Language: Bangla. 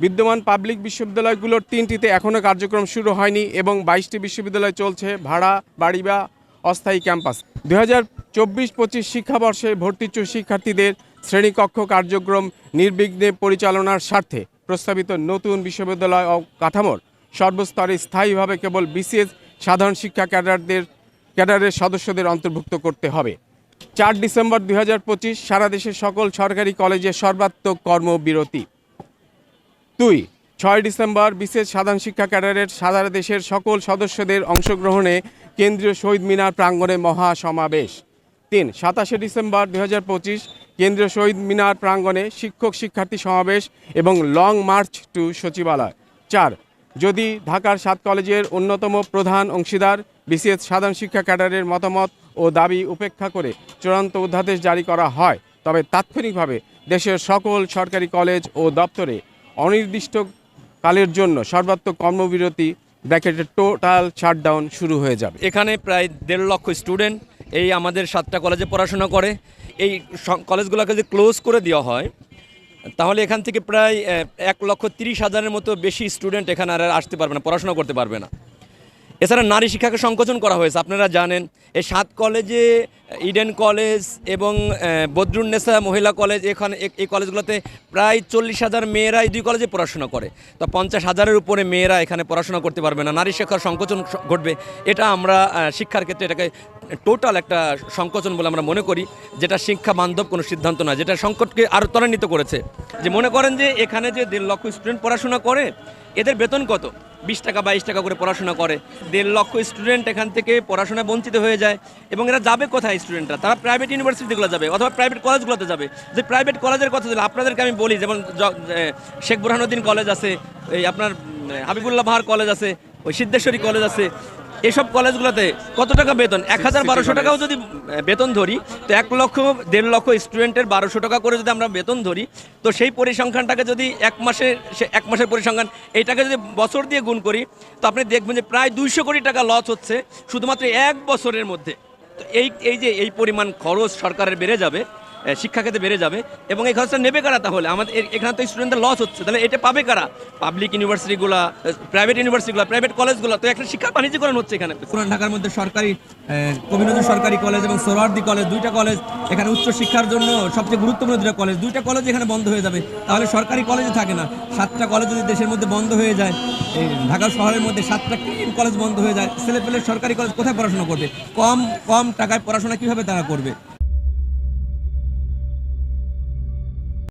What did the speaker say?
বিদ্যমান পাবলিক বিশ্ববিদ্যালয়গুলোর তিনটিতে এখনও কার্যক্রম শুরু হয়নি এবং বাইশটি বিশ্ববিদ্যালয় চলছে ভাড়া, বাড়ি বা অস্থায়ী ক্যাম্পাস। দু হাজার চব্বিশ পঁচিশ শিক্ষাবর্ষে ভর্তিচ্ছু শিক্ষার্থীদের শ্রেণীকক্ষ কার্যক্রম নির্বিঘ্নে পরিচালনার স্বার্থে প্রস্তাবিত নতুন বিশ্ববিদ্যালয় ও কাঠামোর সর্বস্তরে স্থায়ীভাবে কেবল বিসিএস সাধারণ শিক্ষা ক্যাডারদের, ক্যাডারের সদস্যদের অন্তর্ভুক্ত করতে হবে। চার ডিসেম্বর দুই হাজার পঁচিশ সারা দেশের সকল সরকারি কলেজে সর্বাত্মক কর্মবিরতি। দুই, ছয় ডিসেম্বর বিশেষ সাধারণ শিক্ষা ক্যাডারের সারা দেশের সকল সদস্যদের অংশগ্রহণে কেন্দ্রীয় শহীদ মিনার প্রাঙ্গণে মহা সমাবেশ তিন, সাতাশে ডিসেম্বর দুই হাজার পঁচিশ কেন্দ্রীয় শহীদ মিনার প্রাঙ্গণে শিক্ষক শিক্ষার্থী সমাবেশ এবং লং মার্চ টু সচিবালয়। চার, যদি ঢাকার সাত কলেজের অন্যতম প্রধান অংশীদার বিসিএস সাধারণ শিক্ষা ক্যাডারের মতামত ও দাবি উপেক্ষা করে চূড়ান্ত অধ্যাদেশ জারি করা হয়। তবে তাৎক্ষণিকভাবে দেশের সকল সরকারি কলেজ ও দপ্তরে অনির্দিষ্ট কালের জন্য সর্বাত্মক কর্মবিরতি ব্র্যাকেটে টোটাল শাটডাউন শুরু হয়ে যাবে। এখানে প্রায় দেড় লক্ষ স্টুডেন্ট এই আমাদের সাতটা কলেজে পড়াশোনা করে। এই কলেজগুলোকে যদি ক্লোজ করে দেওয়া হয়, তাহলে এখান থেকে প্রায় এক লক্ষ তিরিশ হাজারের মতো বেশি স্টুডেন্ট এখানে আর আসতে পারবে না, পড়াশোনা করতে পারবে না। এছাড়া নারী শিক্ষাকে সংকোচন করা হয়েছে, আপনারা জানেন। এই সাত কলেজে ইডেন কলেজ এবং বদরুন্নেসা মহিলা কলেজ, এখানে এই কলেজগুলোতে প্রায় চল্লিশ হাজার মেয়েরা এই দুই কলেজে পড়াশোনা করে। তো পঞ্চাশ হাজারের উপরে মেয়েরা এখানে পড়াশোনা করতে পারবে না। নারী শিক্ষার সংকোচন ঘটবে। এটা আমরা শিক্ষার ক্ষেত্রে এটাকে টোটাল একটা সংকোচন বলে আমরা মনে করি, যেটা শিক্ষা বান্ধব কোনো সিদ্ধান্ত নয়, যেটা সংকটকে আরও ত্বরান্বিত করেছে। যে মনে করেন যে এখানে যে দেড় লক্ষ স্টুডেন্ট পড়াশোনা করে, এদের বেতন কত? বিশ টাকা বাইশ টাকা করে পড়াশোনা করে। দেড় লক্ষ স্টুডেন্ট এখান থেকে পড়াশোনা বঞ্চিত হয়ে যায় এবং এরা যাবে কোথায় স্টুডেন্টরা তারা প্রাইভেট ইউনিভার্সিটিগুলো যাবে অথবা প্রাইভেট কলেজগুলোতে যাবে। যে প্রাইভেট কলেজের কথা আপনাদেরকে আমি বলি, যেমন শেখ বুরহানুদ্দিন কলেজ আছে, এই আপনার হাবিবুল্লাহ বাহার কলেজ আছে, ওই সিদ্ধেশ্বরী কলেজ আছে এইসব কলেজগুলোতে কত টাকা বেতন? এক হাজার বারোশো টাকাও যদি বেতন ধরি তো এক লক্ষ দেড় লক্ষ স্টুডেন্টের বারোশো টাকা করে যদি আমরা বেতন ধরি তো সেই পরিসংখ্যানটাকে যদি এক মাসের সে এক মাসের পরিসংখ্যান এইটাকে যদি বছর দিয়ে গুণ করি তো আপনি দেখবেন যে প্রায় দুইশো কোটি টাকা লস হচ্ছে শুধুমাত্র এক বছরের মধ্যে। তো এই এই যে এই পরিমাণ খরচ সরকারের বেড়ে যাবে শিক্ষাক্ষেত্রে বেড়ে যাবে। এবং এই খরচটা নেবে কারা তাহলে? আমাদের এখানে তো স্টুডেন্টদের লস হচ্ছে। তাহলে এটা পাবে কারা? পাবলিক ইউনিভার্সিটিগুলো প্রাইভেট ইউনিভার্সিটিগুলো প্রাইভেট কলেজগুলো তো একটা শিক্ষা বাণিজ্যকরণ হচ্ছে এখানে। পুরান ঢাকার মধ্যে সরকারি কবি সরকারি কলেজ এবং সোহরাওয়ার্দী কলেজ দুইটা কলেজ এখানে উচ্চ শিক্ষার জন্য সবচেয়ে গুরুত্বপূর্ণ দুটা কলেজ দুইটা কলেজ এখানে বন্ধ হয়ে যাবে। তাহলে সরকারি কলেজে থাকে না। সাতটা কলেজ যদি দেশের মধ্যে বন্ধ হয়ে যায় ঢাকা শহরের মধ্যে সাতটা ক্লিন কলেজ বন্ধ হয়ে যায় ছেলে পেলে সরকারি কলেজ কোথায় পড়াশোনা করবে? কম কম টাকায় পড়াশোনা কীভাবে তারা করবে?